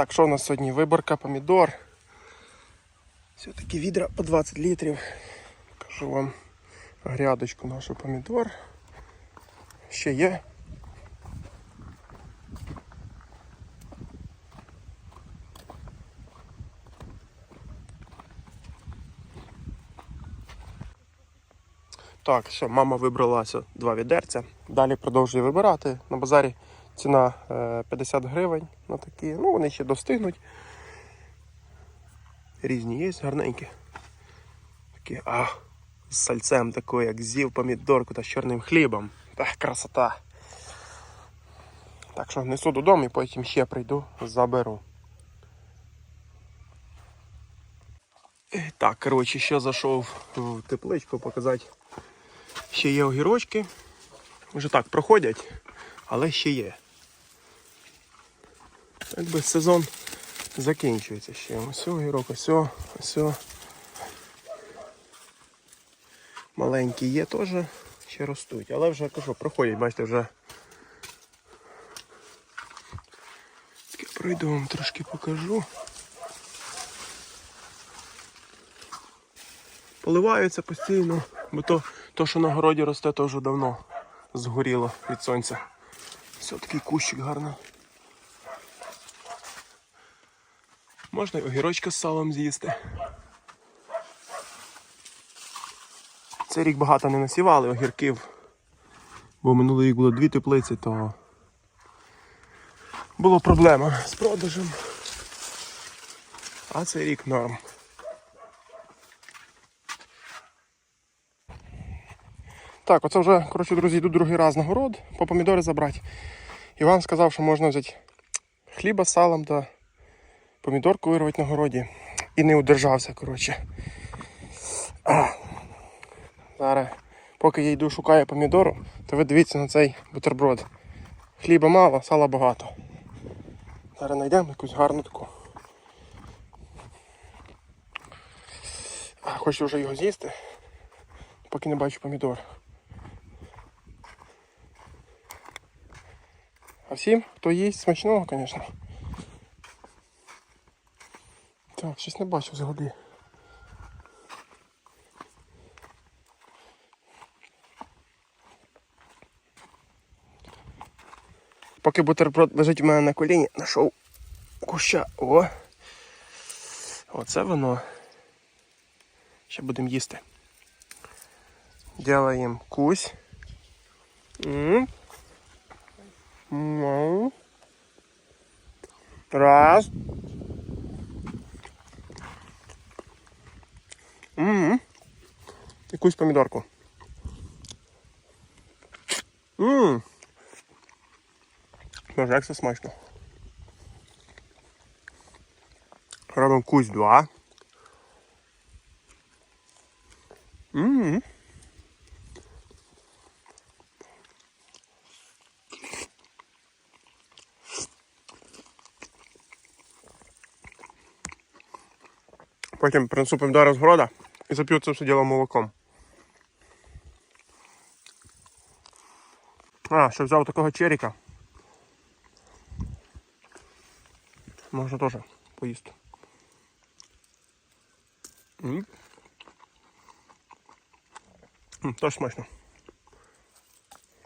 Так, що у нас сьогодні? Виборка помідор. Все-таки відра по 20 літрів. Покажу вам грядочку нашу помідор. Ще є. Так, все, мама вибралася два відерця. Далі продовжує вибирати. На базарі ціна е, 50 гривень на такі. Ну, вони ще достигнуть. Різні є, гарненькі. Такі, а, з сальцем такою, як з'їв помідорку та з чорним хлібом. Та красота. Так що несу додому і потім ще прийду, заберу. Е, Так, коротше, ще зайшов в тепличку показати. Ще є огірочки. Вже так проходять, але ще є. Якби сезон закінчується ще. Ось огірок, ось, ось. Маленькі є теж, ще ростуть. Але вже кажу, проходять, бачите, вже. Пройду вам трошки покажу. Поливаються постійно, бо то, то що на городі росте, то вже давно згоріло від сонця. Все такий кущик гарний. Можна й огірочка з салом з'їсти. Цей рік багато не насівали огірків, бо минулий рік було дві теплиці, то було проблема з продажем. А цей рік норм. Так, оце вже, коротше, друзі, йду другий раз на город по помідори забрати. Іван сказав, що можна взяти хліба з салом та помідорку вирвати на городі. І не удержався, коротше. А. Зараз, поки я йду шукаю помідору, то ви дивіться на цей бутерброд. Хліба мало, сала багато. Зараз знайдемо якусь гарну таку. А, Хочу вже його з'їсти, поки не бачу помідор. А всім, хто їсть, смачного, звісно. Так, щось не бачу взагалі. Поки бутерброд лежить у мене на коліні, знайшов куща. О! Оце воно. Ще будемо їсти. Делаємо кусь. Раз. М. Якусь помідорку. Ммм. Боже, як це смачно. Робимо кусь два. Ммм. Потім принесу помідори з города і зап'ю це все діло молоком. А, ще взяв такого черіка. Можна теж поїсти. М. Теж смачно.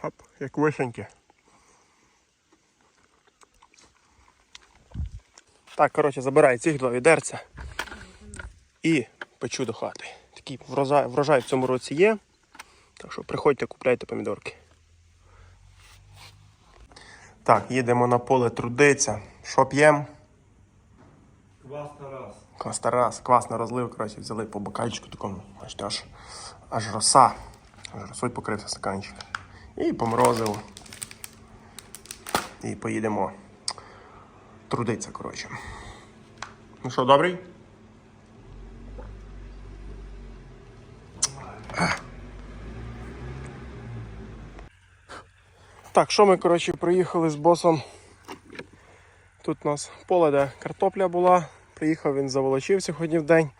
Хоп, як вишеньки. Так, коротше, забираю цих два відерця і печу до хати. Такий врожай, врожай в цьому році є. Так що приходьте, купляйте помідорки. Так, їдемо на поле трудиться. Що п'ємо? Квас Тарас. Квас Тарас, квас на розлив, коротше, взяли по бокальчику такому, бачите, аж, аж роса. Аж росою покрився стаканчик. І поморозив. І поїдемо трудиться, коротше. Ну що, добрий? Так, що ми, коротше, приїхали з босом. Тут у нас поле, де картопля була. Приїхав він заволочив сьогодні в день.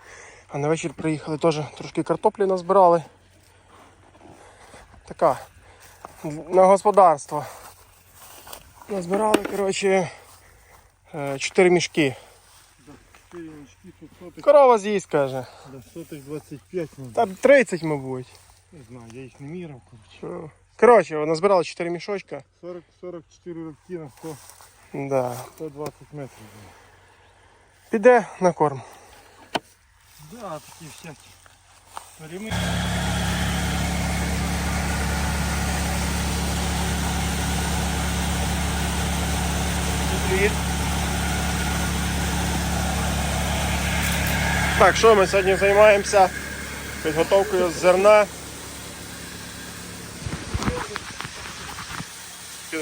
А на вечір приїхали теж трошки картоплі назбирали. Така на господарство. Назбирали, коротше, Е, мішки. 4 мішки, тут сотих, Корова з'їсть, каже. да, сотих 25, мабуть. Та 30, мабуть. Не знаю, я їх не міряв, коротше. Коротше, назбирали 4 мішочка. 40, 44 років на 100, Да. 120 метрів. Піде на корм. Да, такі всякі. Переми... Привіт. Так, що ми сьогодні займаємося підготовкою зерна.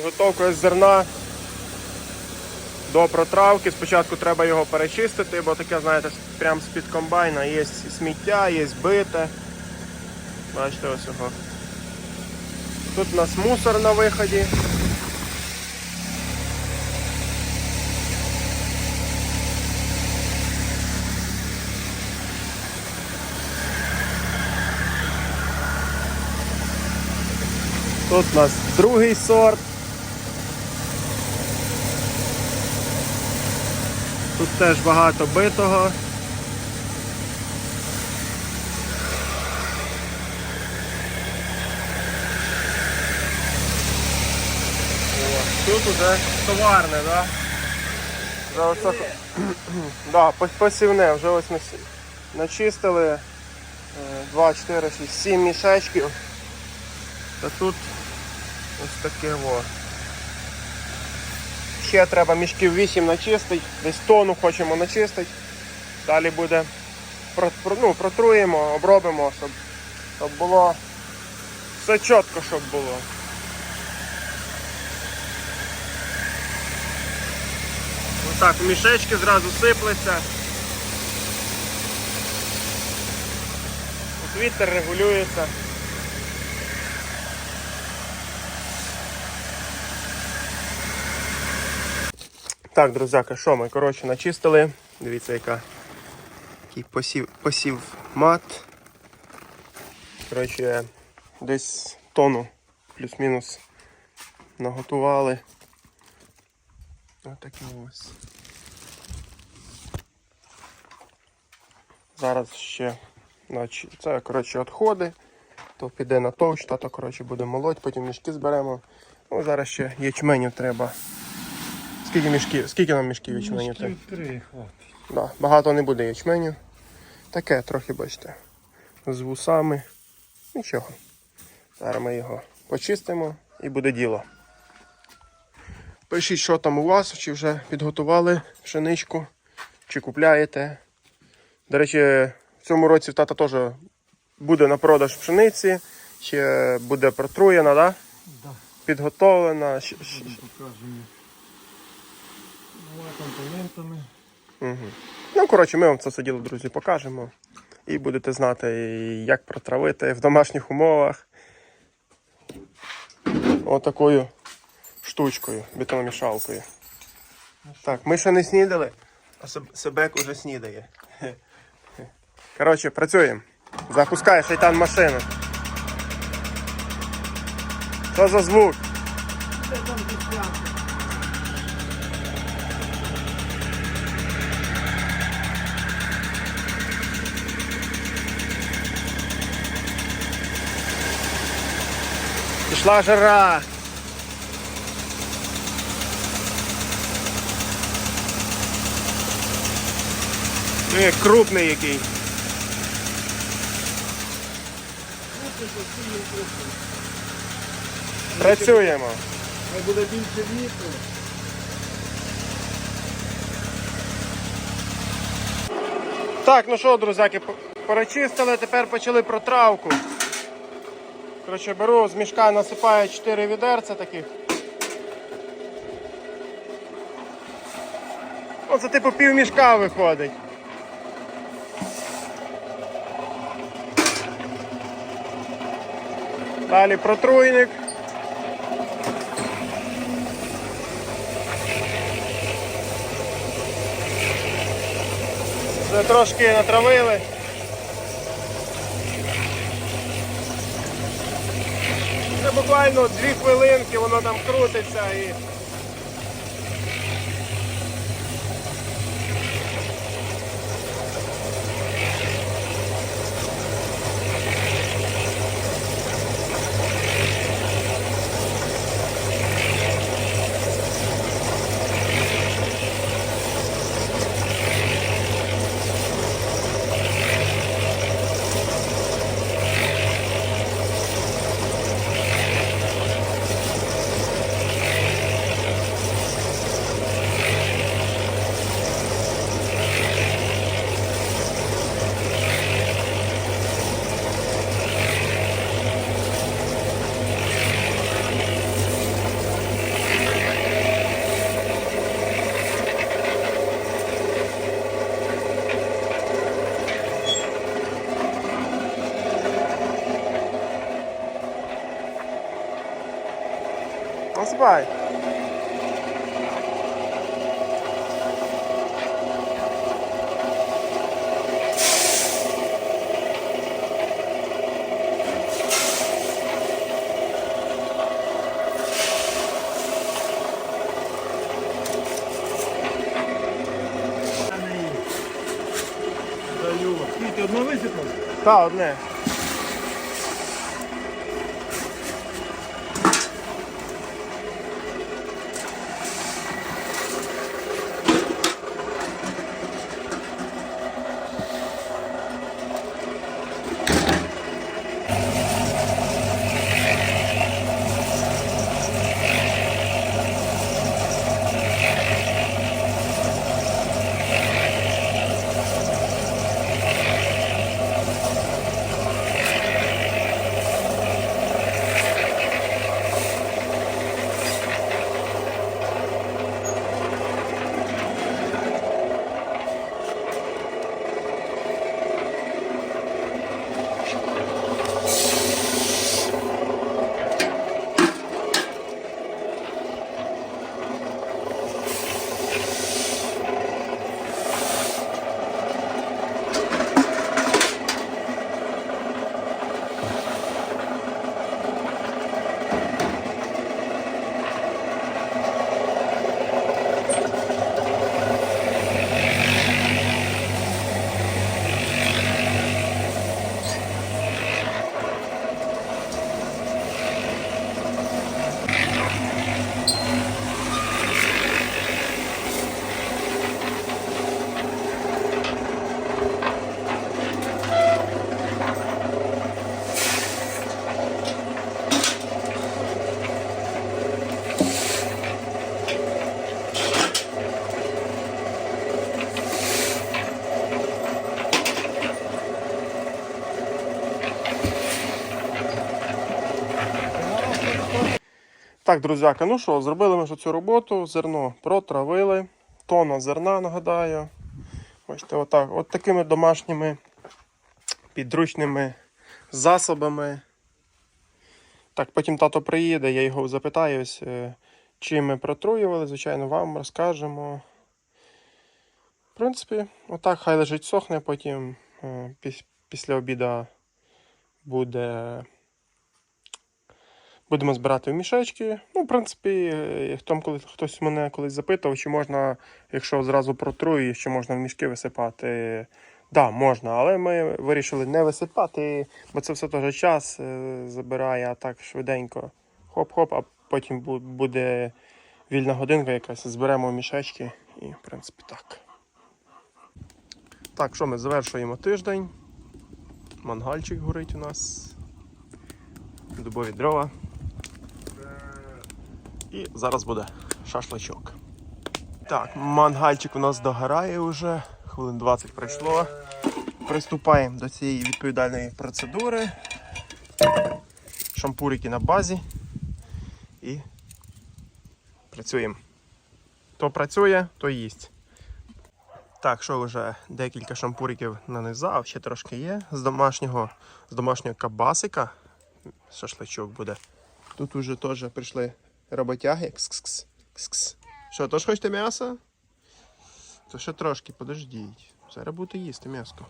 Підготовкою зерна до протравки. Спочатку треба його перечистити, бо таке, знаєте, прямо з-під комбайна є сміття, є бите. Бачите ось його. Тут у нас мусор на виході. Тут у нас другий сорт. Тут теж багато битого. Тут уже товарне, да? Ось так- да, посівне, вже ось ми начистили 2, 4, 6, 7 мішечків. Та тут ось таке во. Ще треба мішків 8 начистити, десь тонну хочемо начистити. Далі буде ну, протруємо, обробимо, щоб, щоб було все чітко, щоб було. Отак мішечки зразу сиплеться. От Вітер регулюється. Так, друзяки, що ми, коротше, начистили. Дивіться, яка який посів, посів мат. Коротше, десь тонну плюс-мінус наготували. Отакі ось. Зараз ще це коротше відходи. То піде на товщ, тато коротше, буде молоть, потім мішки зберемо. Ну, зараз ще ячменю треба. Скільки мішків? Скільки нам мішків ячменю? Мішків 3 хватить. Да, багато не буде ячменю. Таке трохи, бачите, з вусами. Нічого. Зараз ми його почистимо і буде діло. Пишіть, що там у вас, чи вже підготували пшеничку, чи купляєте. До речі, в цьому році в тата теж буде на продаж пшениці, ще буде протруєна, да? Да. підготовлена. щ- щ- покажемо. Двома компонентами. Угу. Ну, коротше, ми вам це все діло, друзі, покажемо. І будете знати, як протравити в домашніх умовах. Отакою штучкою, бетономішалкою. Так, ми ще не снідали, а Себек уже снідає. Коротше, працюємо. Запускай шайтан машину. Що за звук? Пішла жара. Ну, як крупний який. Працюємо. Хай буде більше вітру. Так, ну що, друзяки, по- перечистили, тепер почали протравку. Коротше, беру з мішка, насипаю 4 відерця таких. Оце типу пів мішка виходить. Далі протруйник. Вже трошки натравили. Буквально дві хвилинки, воно там крутиться і висипай. Даю. Скільки одно висипав? Одне. Так, друзяка, ну що, зробили ми цю роботу, зерно протравили, тонна зерна, нагадаю. Бачите, отак, от такими домашніми підручними засобами. Так, потім тато приїде, я його запитаюсь, е, чим ми протруювали, звичайно, вам розкажемо. В принципі, отак хай лежить сохне, потім е, після обіду буде Будемо збирати в мішечки. Ну, в принципі, е, хто, коли, хтось мене колись запитав, чи можна, якщо зразу протрую, чи можна в мішки висипати. Да, можна, але ми вирішили не висипати, бо це все теж час е, забирає, так швиденько. Хоп-хоп, а потім буде вільна годинка якась, зберемо мішечки і, в принципі, так. Так, що ми завершуємо тиждень. Мангальчик горить у нас. Дубові дрова. І зараз буде шашличок. Так, мангальчик у нас догорає вже, хвилин 20 пройшло. Приступаємо до цієї відповідальної процедури. Шампурики на базі. І працюємо. Хто працює, то їсть. Так, що вже декілька шампуриків нанизав, ще трошки є з домашнього, з домашнього кабасика. Шашличок буде. Тут уже теж прийшли роботяги. Кс-кс-кс. Кс-кс. Що, теж хочете м'ясо? То ще трошки, подождіть. Зараз будете їсти м'яско.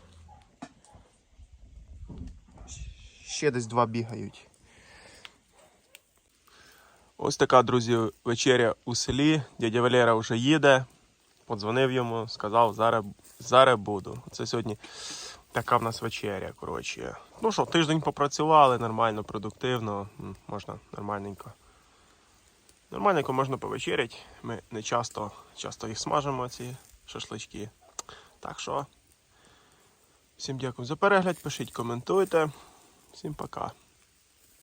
Ще десь два бігають. Ось така, друзі, вечеря у селі. Дядя Валера вже їде. Подзвонив йому, сказав, зараз, зараз буду. Це сьогодні така в нас вечеря. Коротше. Ну що, тиждень попрацювали, нормально, продуктивно, можна нормальненько. Нормальненько можна повечеряти. Ми не часто, часто їх смажимо, ці шашлички. Так що, всім дякую за перегляд, пишіть, коментуйте. Всім пока.